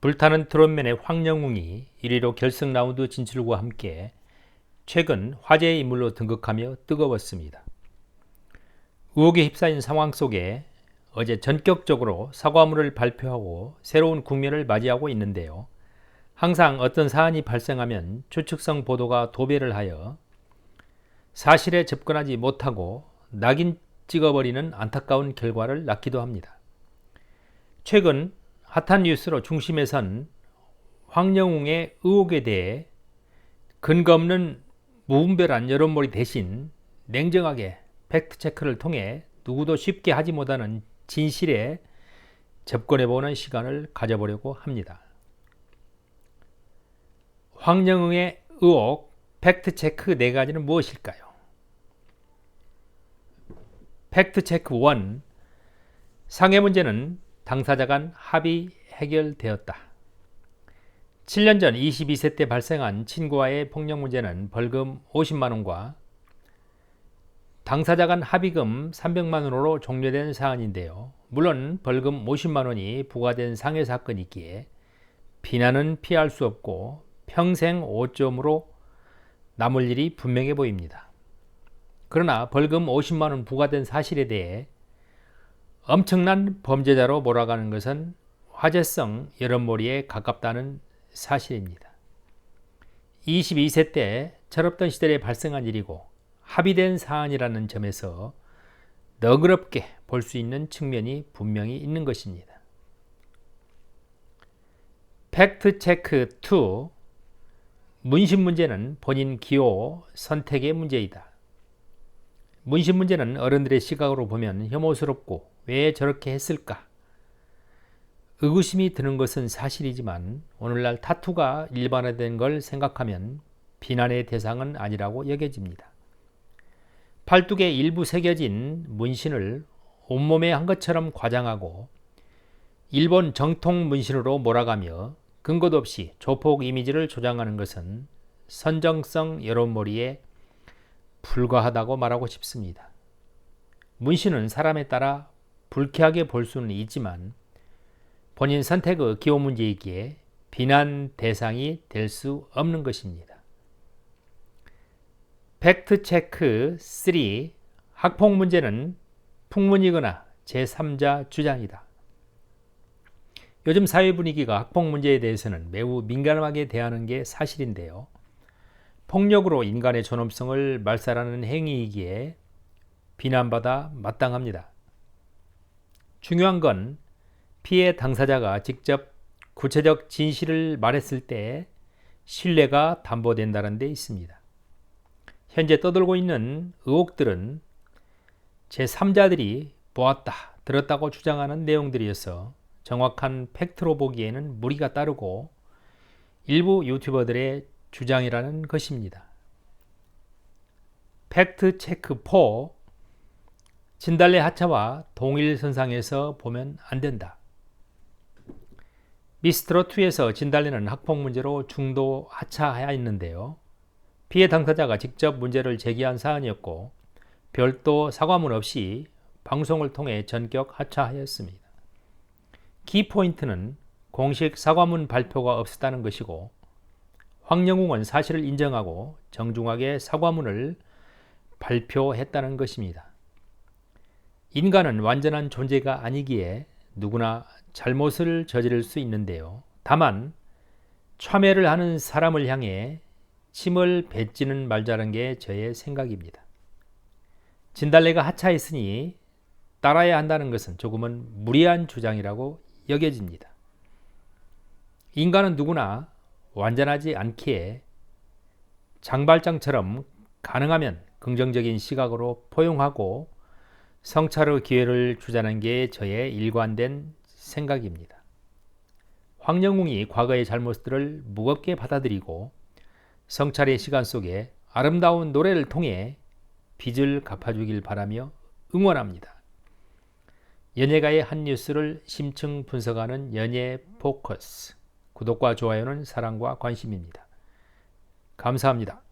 불타는 트롯맨의 황영웅이 1위로 결승 라운드 진출과 함께 최근 화제의 인물로 등극하며 뜨거웠습니다. 의혹에 휩싸인 상황 속에 어제 전격적으로 사과문을 발표하고 새로운 국면을 맞이하고 있는데요. 항상 어떤 사안이 발생하면 추측성 보도가 도배를 하여 사실에 접근하지 못하고 낙인 찍어버리는 안타까운 결과를 낳기도 합니다. 최근 핫한 뉴스로 중심에 선 황영웅의 의혹에 대해 근거 없는 무분별한 여론몰이 대신 냉정하게 팩트체크를 통해 누구도 쉽게 하지 못하는 진실에 접근해보는 시간을 가져보려고 합니다. 황영웅의 의혹 팩트체크 네 가지는 무엇일까요? 팩트체크 1 상해 문제는 당사자 간 합의 해결되었다. 7년 전 22세 때 발생한 친구와의 폭력 문제는 벌금 50만 원과 당사자 간 합의금 300만 원으로 종료된 사안인데요. 물론 벌금 50만 원이 부과된 상해 사건이 있기에 비난은 피할 수 없고 평생 5점으로 남을 일이 분명해 보입니다. 그러나 벌금 50만 원 부과된 사실에 대해 엄청난 범죄자로 몰아가는 것은 화제성 여론몰이에 가깝다는 사실입니다. 22세 때 철없던 시절에 발생한 일이고 합의된 사안이라는 점에서 너그럽게 볼 수 있는 측면이 분명히 있는 것입니다. 팩트 체크 2 문신 문제는 본인 기호 선택의 문제이다. 문신 문제는 어른들의 시각으로 보면 혐오스럽고 왜 저렇게 했을까? 의구심이 드는 것은 사실이지만 오늘날 타투가 일반화된 걸 생각하면 비난의 대상은 아니라고 여겨집니다. 팔뚝에 일부 새겨진 문신을 온몸에 한 것처럼 과장하고 일본 정통 문신으로 몰아가며 근거도 없이 조폭 이미지를 조장하는 것은 선정성 여론몰이에 불과하다고 말하고 싶습니다. 문신은 사람에 따라 불쾌하게 볼 수는 있지만 본인 선택의 기호 문제이기에 비난 대상이 될 수 없는 것입니다. 팩트 체크 3 학폭 문제는 풍문이거나 제3자 주장이다. 요즘 사회 분위기가 학폭 문제에 대해서는 매우 민감하게 대하는 게 사실인데요. 폭력으로 인간의 존엄성을 말살하는 행위이기에 비난받아 마땅합니다. 중요한 건 피해 당사자가 직접 구체적 진실을 말했을 때 신뢰가 담보된다는 데 있습니다. 현재 떠돌고 있는 의혹들은 제3자들이 보았다, 들었다고 주장하는 내용들이어서 정확한 팩트로 보기에는 무리가 따르고 일부 유튜버들의 주장이라는 것입니다. 팩트 체크 4 진달래 하차와 동일 선상에서 보면 안 된다. 미스트로2에서 진달래는 학폭 문제로 중도 하차하였는데요. 피해 당사자가 직접 문제를 제기한 사안이었고 별도 사과문 없이 방송을 통해 전격 하차하였습니다. 키포인트는 공식 사과문 발표가 없었다는 것이고 황영웅은 사실을 인정하고 정중하게 사과문을 발표했다는 것입니다. 인간은 완전한 존재가 아니기에 누구나 잘못을 저지를 수 있는데요. 다만 참회를 하는 사람을 향해 침을 뱉지는 말자는 게 저의 생각입니다. 진달래가 하차했으니 따라야 한다는 것은 조금은 무리한 주장이라고 여겨집니다. 인간은 누구나 완전하지 않기에 장발장처럼 가능하면 긍정적인 시각으로 포용하고 성찰의 기회를 주자는 게 저의 일관된 생각입니다. 황영웅이 과거의 잘못들을 무겁게 받아들이고 성찰의 시간 속에 아름다운 노래를 통해 빚을 갚아주길 바라며 응원합니다. 연예가의 한 뉴스를 심층 분석하는 연예 포커스. 구독과 좋아요는 사랑과 관심입니다. 감사합니다.